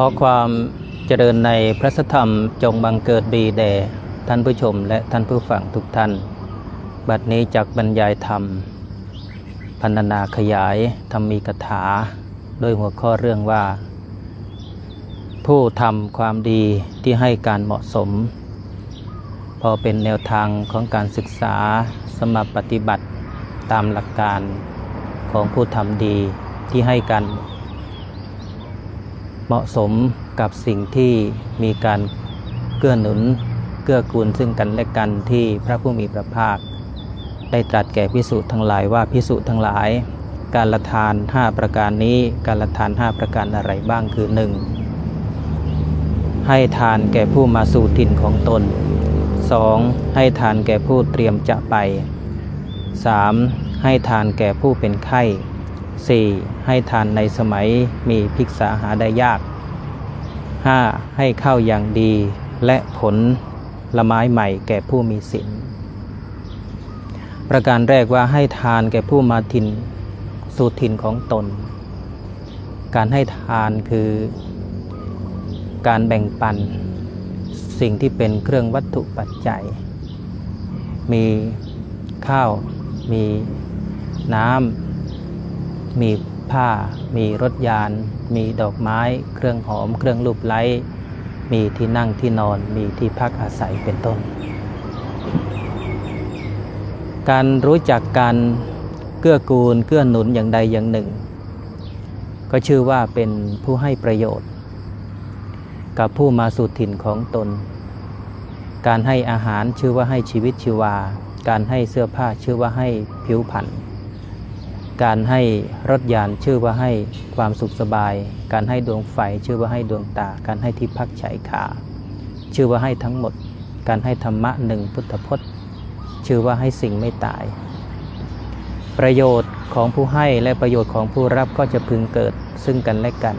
อความเจริญในพระธรรมจงบังเกิดดีแด่ท่านผู้ชมและท่านผู้ฟังทุกท่าน บัดนี้จักบรรยายธรรม พันนาขยายธรรมีกถา โดยหัวข้อเรื่องว่า ผู้ทำความดีที่ให้การเหมาะสม พอเป็นแนวทางของการศึกษาสมบปฏิบัติตามหลักการของผู้ทำดีที่ให้การ เหมาะสมกับสิ่งที่มีการเกื้อหนุน เกื้อกูลซึ่งกันและกันที่พระผู้มีพระภาค ได้ตรัสแก่พิสุทั้งหลายว่าพิสุทั้งหลาย การละทาน 5 ประการนี้การละทาน 5 ประการอะไรบ้างคือ 1. ให้ทานแก่ผู้มาสู่ถิ่นของตน 2. ให้ทานแก่ผู้เตรียมจะไป 3. ให้ทานแก่ผู้เป็นไข้ 4. ให้ทานในสมัยมีภิกษาหาได้ยาก 5. ให้เข้าอย่างดีและผลละไม้ใหม่แก่ผู้มีศีลประการแรกว่าให้ทานแก่ผู้มาถิ่นสู่ถิ่นของตน การให้ทานคือการแบ่งปันสิ่งที่เป็นเครื่องวัตถุปัจจัย มีข้าว มีน้ำ มีผ้า มีรถยาน มีดอกไม้ เครื่องหอม เครื่องรูปไล้ มีที่นั่งที่นอน มีที่พักอาศัยเป็นต้น การรู้จักการเกื้อกูลเกื้อหนุนอย่างใดอย่างหนึ่ง ก็ชื่อว่าเป็นผู้ให้ประโยชน์ กับผู้มาสู่ถิ่นของตน การให้อาหารชื่อว่าให้ชีวิตชีวา การให้เสื้อผ้าชื่อว่าให้ผิวพรรณ การให้รถยานชื่อว่าให้ความสุขสบาย การให้ดวงไฟ ชื่อว่าให้ดวงตา การให้ที่พักฉายขา ชื่อว่าให้ทั้งหมด การให้ธรรมะหนึ่งพุทธพจน์ ชื่อว่าให้สิ่งไม่ตาย ประโยชน์ของผู้ให้และประโยชน์ของผู้รับก็จะพึงเกิดซึ่งกันและกัน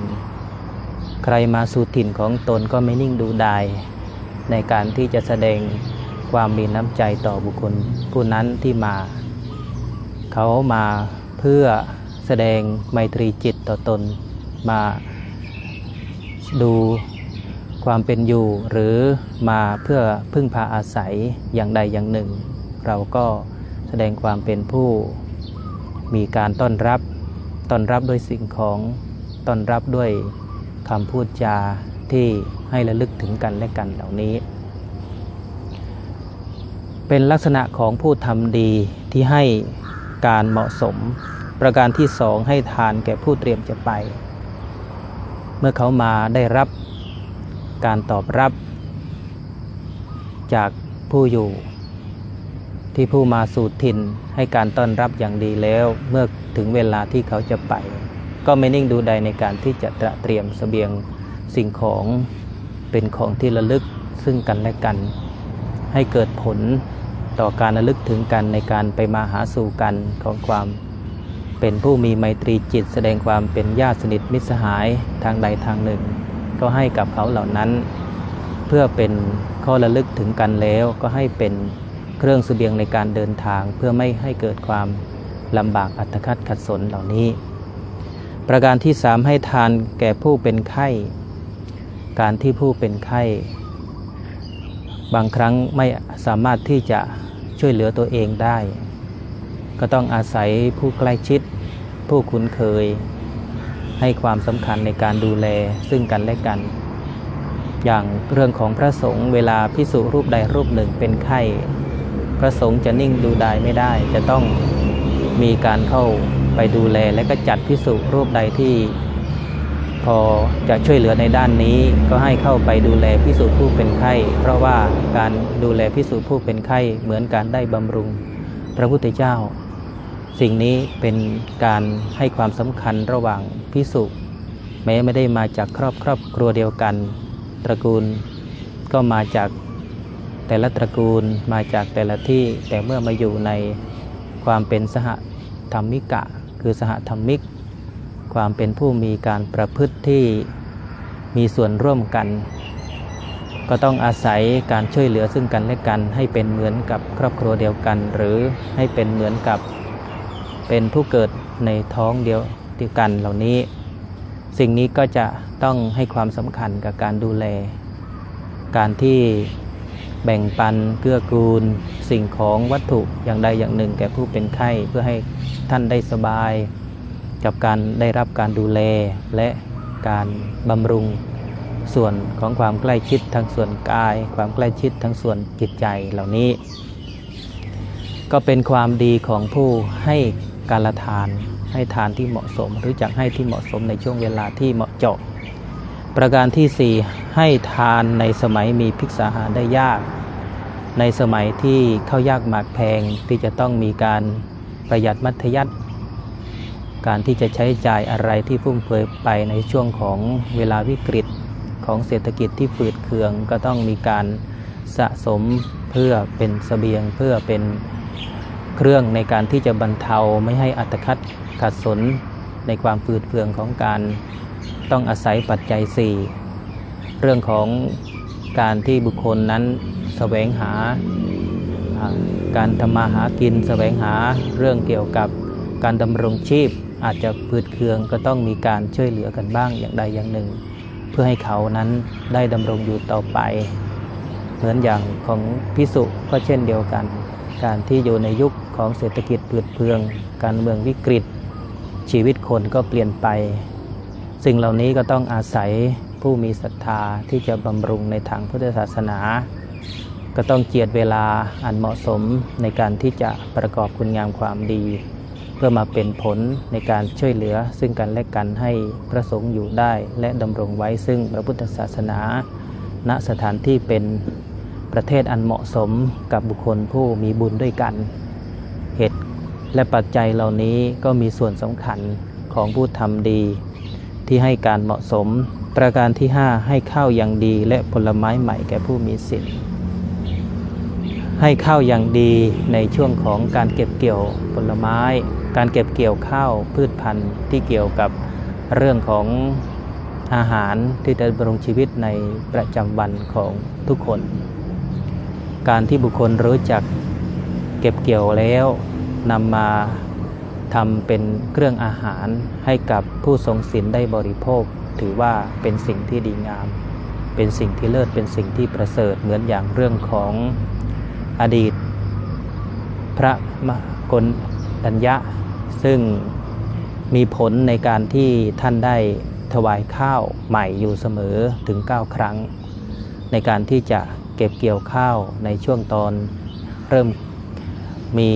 ใครมาสู่ถิ่นของตนก็ไม่นิ่งดูดาย ในการที่จะแสดงความมีน้ำใจต่อบุคคลผู้นั้นที่มา เขามา เพื่อแสดงไมตรีจิตต่อตนมาดูความเป็นอยู่ หรือมาเพื่อพึ่งพาอาศัยอย่างใดอย่างหนึ่ง เราก็แสดงความเป็นผู้มีการต้อนรับต้อนรับด้วยสิ่งของต้อนรับด้วยคำพูดจาที่ให้ระลึกถึงกันและกันเหล่านี้ เป็นลักษณะของผู้ทำดีที่ให้การเหมาะสม ประการที่สองให้ทานแก่ผู้เตรียมจะไป เมื่อเขามาได้รับการตอบรับ จากผู้อยู่ ที่ผู้มาสู่ถิ่นให้การต้อนรับอย่างดีแล้ว เมื่อถึงเวลาที่เขาจะไป ก็ไม่นิ่งดูใดในการที่จะตระเตรียมสเสบียงสิ่งของเป็นของที่ระลึกซึ่งกันและกัน ให้เกิดผลต่อการระลึกถึงกันในการไปมาหาสู่กันของความ เป็นผู้มีไมตรีจิตแสดงความเป็นญาติสนิทมิตรสหายทางใดทางหนึ่ง ก็ให้กับเขาเหล่านั้น เพื่อเป็นข้อระลึกถึงกันแล้วก็ให้เป็นเครื่องสเสบียงในการเดินทางเพื่อไม่ให้เกิดความลำบากอัตคัดขัดสนเหล่านี้ ประการที่สามให้ทานแก่ผู้เป็นไข้ การที่ผู้เป็นไข้ บางครั้งไม่สามารถที่จะช่วยเหลือตัวเองได้ ก็ต้องอาศัยผู้ใกล้ชิด ผู้คุ้นเคย ให้ความสำคัญในการดูแลซึ่งกันและกัน อย่างเรื่องของพระสงฆ์เวลาพิสุรูปใดรูปหนึ่งเป็นไข้ พระสงฆ์จะนิ่งดูดายไม่ได้ จะต้องมีการเข้าไปดูแลและก็จัดพิสุรูปใดที่ พอจะช่วยเหลือในด้านนี้ ก็ให้เข้าไปดูแลพิสูผู้เป็นไข้ เพราะว่าการดูแลพิสูผู้เป็นไข้เหมือนการได้บำรุงพระพุทธเจ้า สิ่งนี้เป็นการให้ความสำคัญระหว่างพิสุแม้ไม่ได้มาจากครอบครอบครัวเดียวกัน ตระกูลก็มาจากแต่ละตระกูลมาจากแต่ละที่แต่เมื่อมาอยู่ในความเป็นสหธรรมิกะ คือสหธรรมิก ความเป็นผู้มีการประพฤติที่มีส่วนร่วมกัน ก็ต้องอาศัยการช่วยเหลือซึ่งกันและกัน ให้เป็นเหมือนกับครอบครัวเดียวกัน หรือให้เป็นเหมือนกับ เป็นผู้เกิดในท้องเดียวเดียวกันเหล่านี้ สิ่งนี้ก็จะต้องให้ความสำคัญกับการดูแล การที่แบ่งปันเกื้อกูล สิ่งของวัตถุอย่างใดอย่างหนึ่ง แก่ผู้เป็นไข้เพื่อให้ท่านได้สบาย กับการได้รับการดูแลและการบำรุงส่วนของความใกล้ชิดทั้งส่วนกาย ความใกล้ชิดทั้งส่วนจิตใจเหล่านี้ ก็เป็นความดีของผู้ให้ การละทานให้ทานที่เหมาะสม หรือจักให้ที่เหมาะสมในช่วงเวลาที่เหมาะเจาะ ประการที่ 4 ให้ทานในสมัยมีภิกษาหารได้ยาก ในสมัยที่เข้ายากหมากแพงที่จะต้องมีการประหยัดมัธยัติการที่จะใช้จ่ายอะไรที่ฟุ่มเฟือยไปในช่วงของเวลาวิกฤตของเศรษฐกิจที่ฝืดเคืองก็ต้องมีการสะสมเพื่อเป็นสเสบียงเพื่อเป็น เครื่องในการที่จะบรรเทาไม่ให้อัตคัดขัดสนในความฝืดเคืองของการต้องอาศัยปัจจัย 4 เรื่องของการที่บุคคลนั้นแสวงหาการทำมาหากินแสวงหาเรื่องเกี่ยวกับการดำรงชีพอาจจะพืดเคืองก็ต้องมีการช่วยเหลือกันบ้างอย่างใดอย่างหนึ่ง เพื่อให้เขานั้นได้ดำรงอยู่ต่อไป เหมือนอย่างของพิสุก็เช่นเดียวกัน การที่อยู่ในยุค ของเศรษฐกิจพืดเพือง การเมืองวิกฤต ชีวิตคนก็เปลี่ยนไป สิ่งเหล่านี้ก็ต้องอาศัยผู้มีศรัทธาที่จะบำรุงในทางพุทธศาสนา ก็ต้องเจียดเวลาอันเหมาะสมในการที่จะประกอบคุณงามความดี เพื่อมาเป็นผลในการช่วยเหลือซึ่งกันและกันให้พระสงฆ์อยู่ได้ และดำรงไว้ซึ่งพระพุทธศาสนา ณสถานที่เป็นประเทศอันเหมาะสมกับบุคคลผู้มีบุญด้วยกัน เหตุและปัจจัยเหล่านี้ก็มีส่วนสำคัญของผู้ทำดี ที่ให้การเหมาะสม ประการที่ 5 ให้ข้าวอย่างดีและผลไม้ใหม่แก่ผู้มีสิทธิ์ให้ข้าวอย่างดีในช่วงของการเก็บเกี่ยวผลไม้ การเก็บเกี่ยวข้าวพืชพันธุ์ที่เกี่ยวกับเรื่องของอาหารที่จะบำรงชีวิตในประจำวันของทุกคน การที่บุคคลรู้จักเก็บเกี่ยวแล้ว นำมาทำเป็นเครื่องอาหารให้กับผู้ทรงศีลได้บริโภค ถือว่าเป็นสิ่งที่ดีงาม เป็นสิ่งที่เลิศเป็นสิ่งที่ประเสริฐเหมือนอย่างเรื่องของอดีต พระมกลดัญญะ ซึ่งมีผลในการที่ท่านได้ถวายข้าวใหม่อยู่เสมอถึง 9 ครั้ง ในการที่จะเก็บเกี่ยวข้าวในช่วงตอนเริ่มมี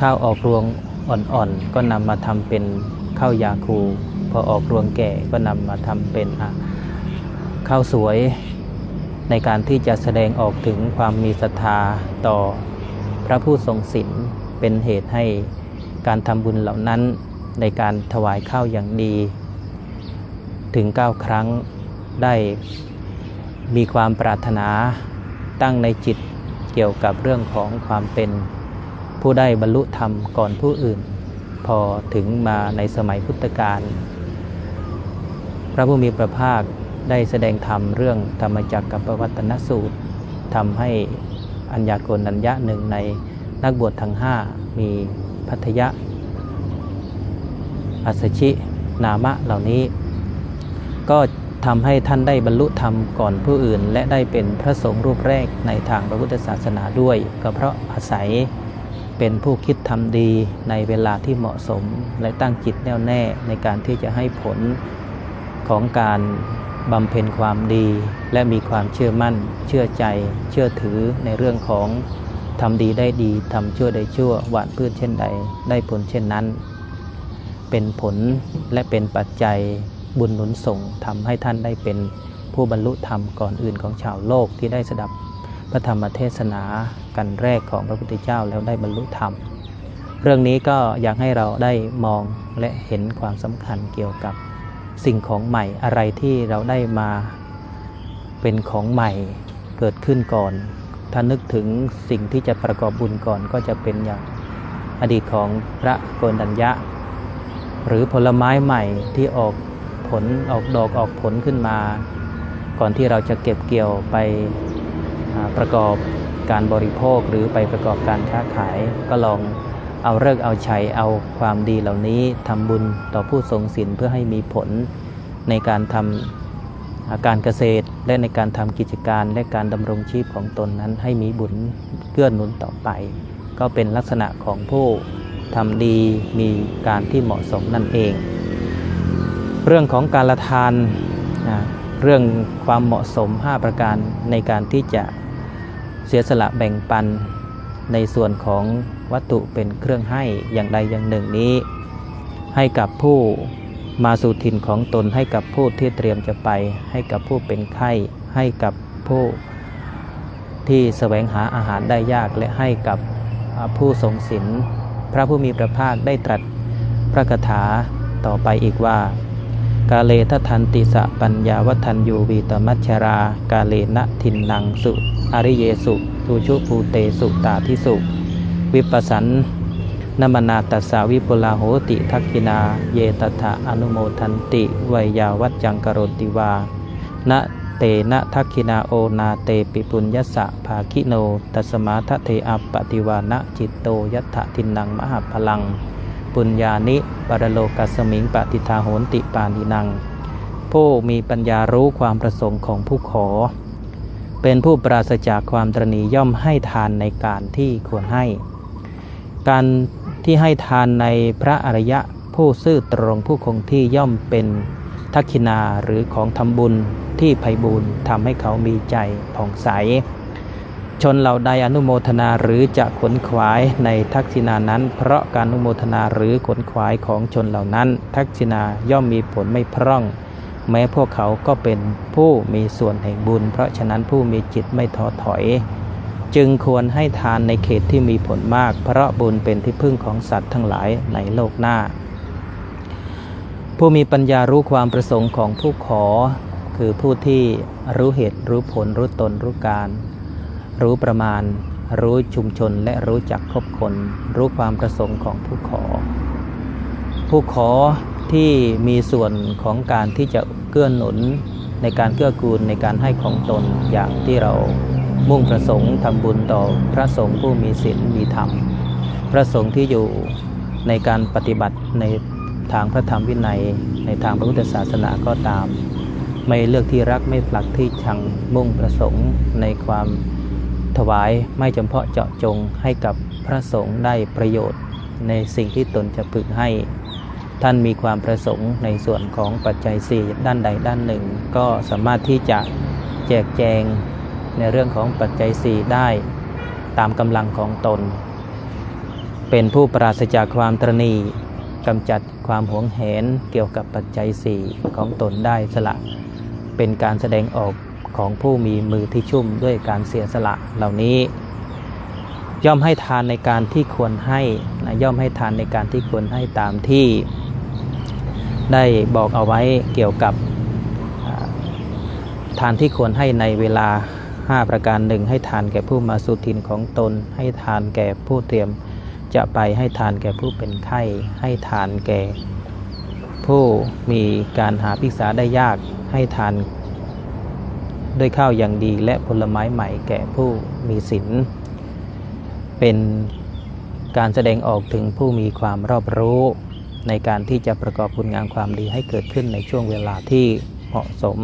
ข้าวออกรวงอ่อนๆก็นำมาทำเป็นข้าวยาคู พอออกรวงแก่ก็นำมาทำเป็นข้าวสวยในการที่จะแสดงออกถึงความมีศรัทธาต่อพระผู้ทรงศีลเป็นเหตุให้การทำบุญเหล่านั้นในการถวายข้าวอย่างดี ถึง 9 ครั้งได้มีความปรารถนาตั้งในจิตเกี่ยวกับเรื่องของความเป็น ผู้ได้บรรลุธรรมก่อนผู้อื่น พอถึงมาในสมัยพุทธกาลพระผู้มีพระภาคได้แสดงธรรมเรื่องธรรมจักรกับปวัตนสูตรทำให้อัญญาโกนัญญะหนึ่งในนักบวชทั้งห้ามีพัทยะ อัสชินามะเหล่านี้ ก็ทำให้ท่านได้บรรลุธรรมก่อนผู้อื่น และได้เป็นพระสงฆ์รูปแรกในทางพระพุทธศาสนาด้วย ก็เพราะอาศัย เป็นผู้คิดทำดีในเวลาที่เหมาะสม และตั้งจิตแน่วแน่ในการที่จะให้ผลของการบำเพ็ญความดี และมีความเชื่อมั่น เชื่อใจ เชื่อถือในเรื่องของทำดีได้ดีทำชั่วได้ชั่วหวานพืชเช่นใด ได้ผลเช่นนั้น เป็นผลและเป็นปัจจัยบุญหนุนส่งทำให้ท่านได้เป็นผู้บรรลุธรรมก่อนอื่นของชาวโลกที่ได้สดับพระธรรมเทศนา กันแรกของพระพุทธเจ้าแล้วได้บรรลุธรรม เรื่องนี้ก็อยากให้เราได้มองและเห็นความสำคัญเกี่ยวกับสิ่งของใหม่อะไรที่เราได้มาเป็นของใหม่เกิดขึ้นก่อน ถ้านึกถึงสิ่งที่จะประกอบบุญก่อนก็จะเป็นอย่างอดีตของพระโกนัญญะ หรือผลไม้ใหม่ที่ออกผลออกดอกออกผลขึ้นมา ก่อนที่เราจะเก็บเกี่ยวไปประกอบ การบริโภคหรือไปประกอบการค้าขาย ก็ลองเอาเลิกเอาชัยเอาความดีเหล่านี้ทำบุญต่อผู้ทรงศีลเพื่อให้มีผลในการทำอาการเกษตร และในการทำกิจการและการดำรงชีพของตนนั้นให้มีบุญเกื้อหนุนต่อไป ก็เป็นลักษณะของผู้ทำดีมีการที่เหมาะสมนั่นเอง เรื่องของการละทานนะเรื่องความเหมาะสม 5 ประการในการที่จะ เสียสละแบ่งปันในส่วนของวัตถุเป็นเครื่องให้อย่างใดอย่างหนึ่งนี้ ให้กับผู้มาสู่ถิ่นของตนให้กับผู้ที่เตรียมจะไป ให้กับผู้เป็นไข้ให้กับผู้ที่แสวงหาอาหารได้ยากและให้กับผู้ทรงศีลพระผู้มีพระภาคได้ตรัสพระคาถาต่อไปอีกว่า กาเลททันติสะปัญญาวัฒนยูวีตมัชรา กาเลนะทินนังสุอริเยสุตูชุภูเตสุตาทิสุวิปัสสันนมนาตัสสาวิปุลาโหติทักกินา เยตถะอนุโมทันติไวยาวัจจังกโรติวานะเตนะทักขินาโอนาเตปิปุญญสสะภาคิโน ตัสมาทะเทอัปปติวานะจิตโตยัตถะทินนังมหาพลัง ปุญญานิปรโลกัสสมิงปฏิทาโหนติปานินัง ผู้มีปัญญารู้ความประสงค์ของผู้ขอ เป็นผู้ปราศจากความตรณีย่อมให้ทานในการที่ควรให้ การที่ให้ทานในพระอริยะผู้ซื่อตรงผู้คงที่ย่อมเป็นทักขินาหรือของทำบุญที่ไพบูรณ์ทำให้เขามีใจผ่องใส ชนเหล่าใดอนุโมทนาหรือจะขนขวายในทักษิณานั้น เพราะการอนุโมทนาหรือขนขวายของชนเหล่านั้น ทักษิณาย่อมมีผลไม่พร่อง แม้พวกเขาก็เป็นผู้มีส่วนแห่งบุญ เพราะฉะนั้นผู้มีจิตไม่ท้อถอย จึงควรให้ทานในเขตที่มีผลมาก เพราะบุญเป็นที่พึ่งของสัตว์ทั้งหลายในโลกหน้า ผู้มีปัญญารู้ความประสงค์ของผู้ขอ คือผู้ที่รู้เหตุรู้ผลรู้ตนรู้การ รู้ประมาณ รู้ชุมชนและรู้จักคบคน รู้ความประสงค์ของผู้ขอ ผู้ขอที่มีส่วนของการที่จะเกื้อหนุนในการเกื้อกูลในการให้ของตนอย่างที่เรามุ่งประสงค์ทำบุญต่อพระสงฆ์ผู้มีศีลมีธรรม พระสงฆ์ที่อยู่ในการปฏิบัติในทางพระธรรมวินัย ในทางพระพุทธศาสนาก็ตาม ไม่เลือกที่รักไม่ผลักที่ชังมุ่งประสงค์ในความ ถวายไม่จำเพาะเจาะจงให้กับพระสงฆ์ได้ประโยชน์ในสิ่งที่ตนจะพึงให้ ท่านมีความประสงค์ในส่วนของปัจจัยสี่ด้านใดด้านหนึ่ง ก็สามารถที่จะแจกแจงในเรื่องของปัจจัยสี่ได้ตามกำลังของตน เป็นผู้ปราศจากความตรณีกำจัดความหวงแหนเกี่ยวกับปัจจัยสี่ของตนได้สละ เป็นการแสดงออก ของผู้มีมือที่ชุ่มด้วยการเสียสละเหล่านี้ ย่อมให้ทานในการที่ควรให้นะย่อมให้ทานในการที่ควรให้ตามที่ ได้บอกเอาไว้เกี่ยวกับทานที่ควรให้ในเวลา 5 ประการหนึ่งให้ทานแก่ผู้มาสู่ทินของตน ให้ทานแก่ผู้เตรียมจะไปให้ทานแก่ผู้เป็นไข้ให้ทานแก่ผู้มีการหาพิกษาได้ยากให้ทาน ด้วยข้าวอย่างดีและผลไม้ใหม่แก่ผู้มีศีลเป็นการแสดงออกถึงผู้มีความรอบรู้ ในการที่จะประกอบคุณงามความดีให้เกิดขึ้นในช่วงเวลาที่เหมาะสม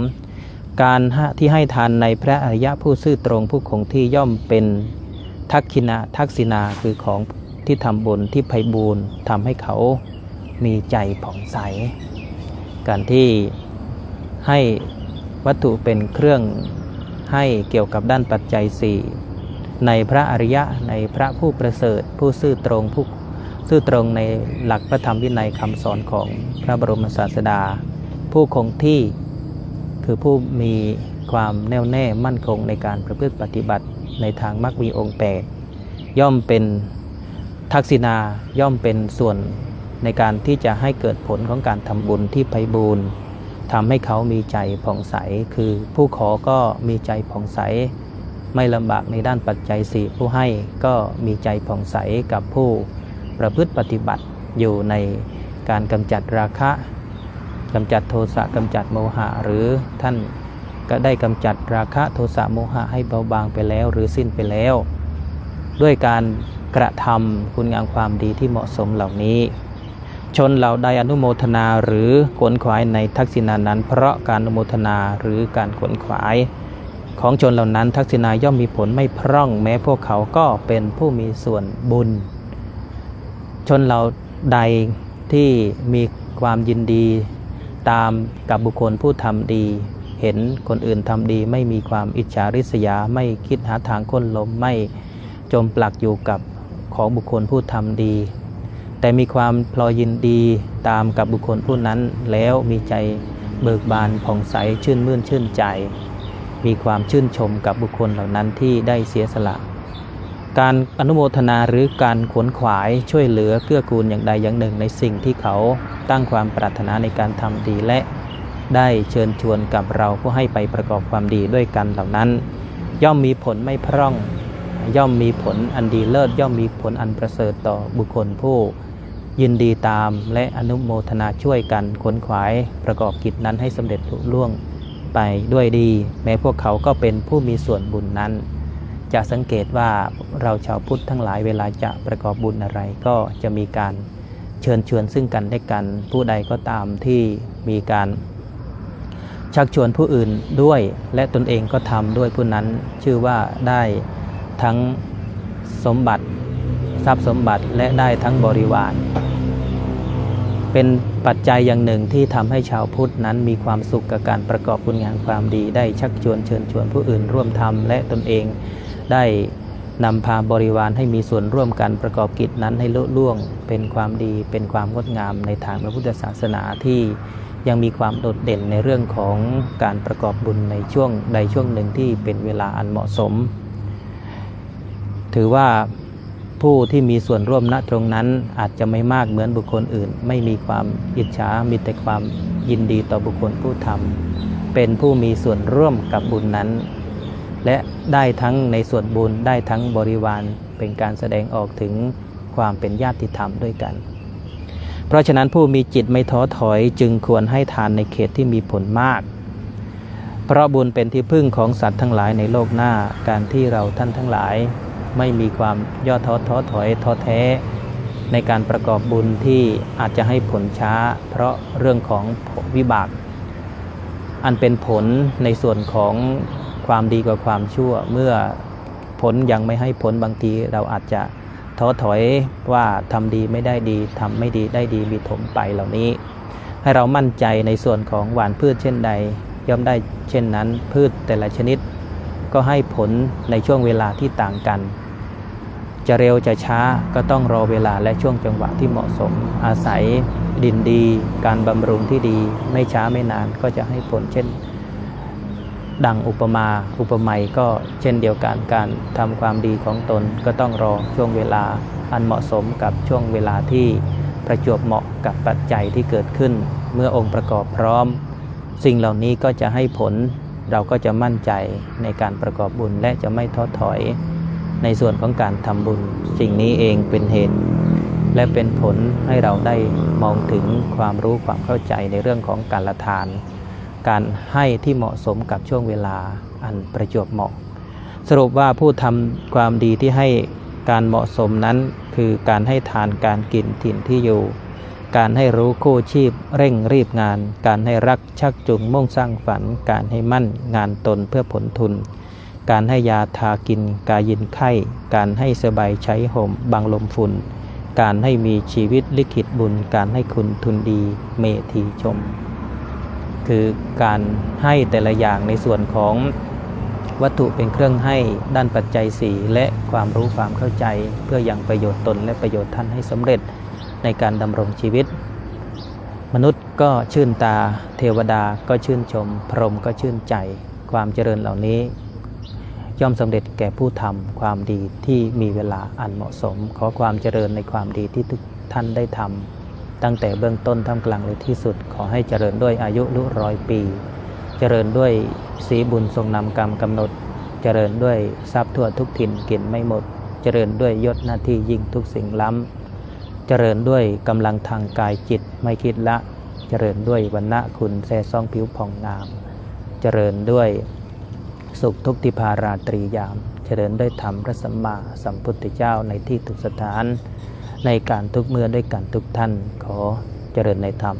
การที่ให้ทานในพระอริยะผู้ซื่อตรงผู้คงที่ย่อมเป็นทักขินาทักษินาคือของที่ทำบุญที่ไพบูรณ์ทำให้เขามีใจผ่องใส การที่ให้ วัตถุเป็นเครื่องให้เกี่ยวกับด้านปัจจัยสี่ในพระอริยะในพระผู้ประเสริฐ ผู้ซื่อตรงผู้ซื่อตรงในหลักพระธรรมวินัยคำสอนของพระบรมศาสดา ผู้คงที่คือผู้มีความแน่วแน่มั่นคงในการประพฤติปฏิบัติในทางมรรคมีองค์แปดย่อมเป็นทักษินาย่อมเป็นส่วนในการที่จะให้เกิดผลของการทำบุญที่ไพบูรณ์ ทำให้เขามีใจผ่องใส คือผู้ขอก็มีใจผ่องใส ไม่ลำบากในด้านปัจจัยสี่ผู้ให้ก็มีใจผ่องใสกับผู้ประพฤติปฏิบัติอยู่ในการกำจัดราคะกำจัดโทสะกำจัดโมหะหรือท่านก็ได้กำจัดราคะโทสะโมหะให้เบาบางไปแล้วหรือสิ้นไปแล้ว ด้วยการกระทำคุณงามความดีที่เหมาะสมเหล่านี้ ชนเหล่าใดอนุโมทนาหรือขวนขวายในทักษิณานั้น เพราะการอนุโมทนาหรือการขวนขวาย ของชนเหล่านั้นทักษิณาย่อมมีผลไม่พร่อง แม้พวกเขาก็เป็นผู้มีส่วนบุญ ชนเราใดที่มีความยินดีตามกับบุคคลผู้ทำดี เห็นคนอื่นทำดี ไม่มีความอิจฉาริษยาไม่คิดหาทางค้นลมไม่จมปลักอยู่กับของบุคคลผู้ทำดี แต่มีความพลอยยินดีตามกับบุคคลผู้นั้นแล้วมีใจเบิกบานผ่องใสชื่นมื่นชื่นใจ มีความชื่นชมกับบุคคลเหล่านั้นที่ได้เสียสละ การอนุโมทนาหรือการขวนขวายช่วยเหลือเกื้อกูลอย่างใดอย่างหนึ่งในสิ่งที่เขาตั้งความปรารถนาในการทำดีและได้เชิญชวนกับเราผู้ให้ไปประกอบความดีด้วยกันเหล่านั้น ย่อมมีผลไม่พร่อง ย่อมมีผลอันดีเลิศย่อมมีผลอันประเสริฐต่อบุคคลผู้ ยินดีตามและอนุโมทนาช่วยกันขนขวายประกอบกิจนั้นให้สำเร็จลุล่วงไปด้วยดี แม้พวกเขาก็เป็นผู้มีส่วนบุญนั้น จะสังเกตว่าเราชาวพุทธทั้งหลายเวลาจะประกอบบุญอะไรก็จะมีการเชิญชวนซึ่งกันและกัน ผู้ใดก็ตามที่มีการชักชวนผู้อื่นด้วย และตนเองก็ทำด้วยผู้นั้นชื่อว่าได้ทั้งสมบัติ ทรัพย์สมบัติและได้ทั้งบริวาร เป็นปัจจัยอย่างหนึ่งที่ทำให้ชาวพุทธนั้นมีความสุขกับการประกอบคุณงามความดี ได้ชักชวนเชิญชวนผู้อื่นร่วมทำและตนเองได้นำพาบริวารให้มีส่วนร่วมกันประกอบกิจนั้นให้ลุล่วง เป็นความดีเป็นความงดงามในทางพระพุทธศาสนาที่ยังมีความโดดเด่นในเรื่องของการประกอบบุญในช่วงใดช่วงหนึ่งที่เป็นเวลาอันเหมาะสม ถือว่า ผู้ที่มีส่วนร่วมณตรงนั้นอาจจะไม่มากเหมือนบุคคลอื่น ไม่มีความอิจฉามีแต่ความยินดีต่อบุคคลผู้ทำเป็นผู้มีส่วนร่วมกับบุญนั้น และได้ทั้งในส่วนบุญได้ทั้งบริวารเป็นการแสดงออกถึงความเป็นญาติธรรมด้วยกัน เพราะฉะนั้นผู้มีจิตไม่ท้อถอยจึงควรให้ทานในเขตที่มีผลมาก เพราะบุญเป็นที่พึ่งของสัตว์ทั้งหลายในโลกหน้าการที่เราท่านทั้งหลาย ไม่มีความย่อท้อท้อถอยท้อแท้ ในการประกอบบุญที่อาจจะให้ผลช้า เพราะเรื่องของวิบาก อันเป็นผลในส่วนของความดีกว่าความชั่ว เมื่อผลยังไม่ให้ผลบางทีเราอาจจะท้อถอยว่าทำดีไม่ได้ดีทำไม่ดีได้ดีมีถมไปเหล่านี้ ให้เรามั่นใจในส่วนของหวานพืชเช่นใด ย่อมได้เช่นนั้นพืชแต่ละชนิด ก็ให้ผลในช่วงเวลาที่ต่างกัน จะเร็วจะช้าก็ต้องรอเวลาและช่วงจังหวะที่เหมาะสม อาศัยดินดี การบำรุงที่ดี ไม่ช้าไม่นานก็จะให้ผลเช่น ดังอุปมาอุปไมยก็เช่นเดียวกันการทำความดีของตนก็ต้องรอช่วงเวลาอันเหมาะสมกับช่วงเวลาที่ประจวบเหมาะกับปัจจัยที่เกิดขึ้น เมื่อองค์ประกอบพร้อม สิ่งเหล่านี้ก็จะให้ผล เราก็จะมั่นใจในการประกอบบุญและจะไม่ท้อถอย ในส่วนของการทำบุญ สิ่งนี้เองเป็นเหตุ และเป็นผลให้เราได้มองถึงความรู้ความเข้าใจในเรื่องของการละทาน การให้ที่เหมาะสมกับช่วงเวลาอันประจวบเหมาะ สรุปว่าผู้ทำความดีที่ให้การเหมาะสมนั้น คือการให้ทานการกินถิ่นที่อยู่ การให้รู้คู่ชีพ เร่งรีบงาน การให้รักชักจูงมุ่งสร้างฝัน การให้มั่นงานตนเพื่อผลทุน การให้ยาทากิน กายินไข้ การให้สบายใช้ห่มบังลมฝุ่น การให้มีชีวิตลิขิตบุญ การให้คุณทุนดีเมธีชม คือการให้แต่ละอย่างในส่วนของวัตถุเป็นเครื่องให้ด้านปัจจัยสี่และความรู้ความเข้าใจ เพื่ออยังประโยชน์ตนและประโยชน์ท่านให้สำเร็จ ในการดำรงชีวิต มนุษย์ก็ชื่นตา เทวดาก็ชื่นชม พรหมก็ชื่นใจ ความเจริญเหล่านี้ ย่อมสำเร็จแก่ผู้ทำความดีที่มีเวลาอันเหมาะสม ขอความเจริญในความดีที่ทุกท่านได้ทำตั้งแต่เบื้องต้นท่ามกลางเลยที่สุด ขอให้เจริญด้วยอายุลุร้อยปี เจริญด้วยสีบุญทรงนำกรรมกำหนด เจริญด้วยทรัพย์ทั่วทุกถิ่นกินไม่หมด เจริญด้วยยศหน้าที่ยิ่งทุกสิ่งล้ำ เจริญด้วยกำลังทางกายจิตไม่คิดละ เจริญด้วยวันณะคุณแซ่ซ่องผิวผ่องงาม เจริญด้วยสุขทุกติภาราตรียามเจเจริญด้วยธรรมพระสัมมาสัมพุทธเจ้าในที่ทุกสถาน ในการทุกเมื่อด้วยกันทุกท่านขอเจริญในธรรม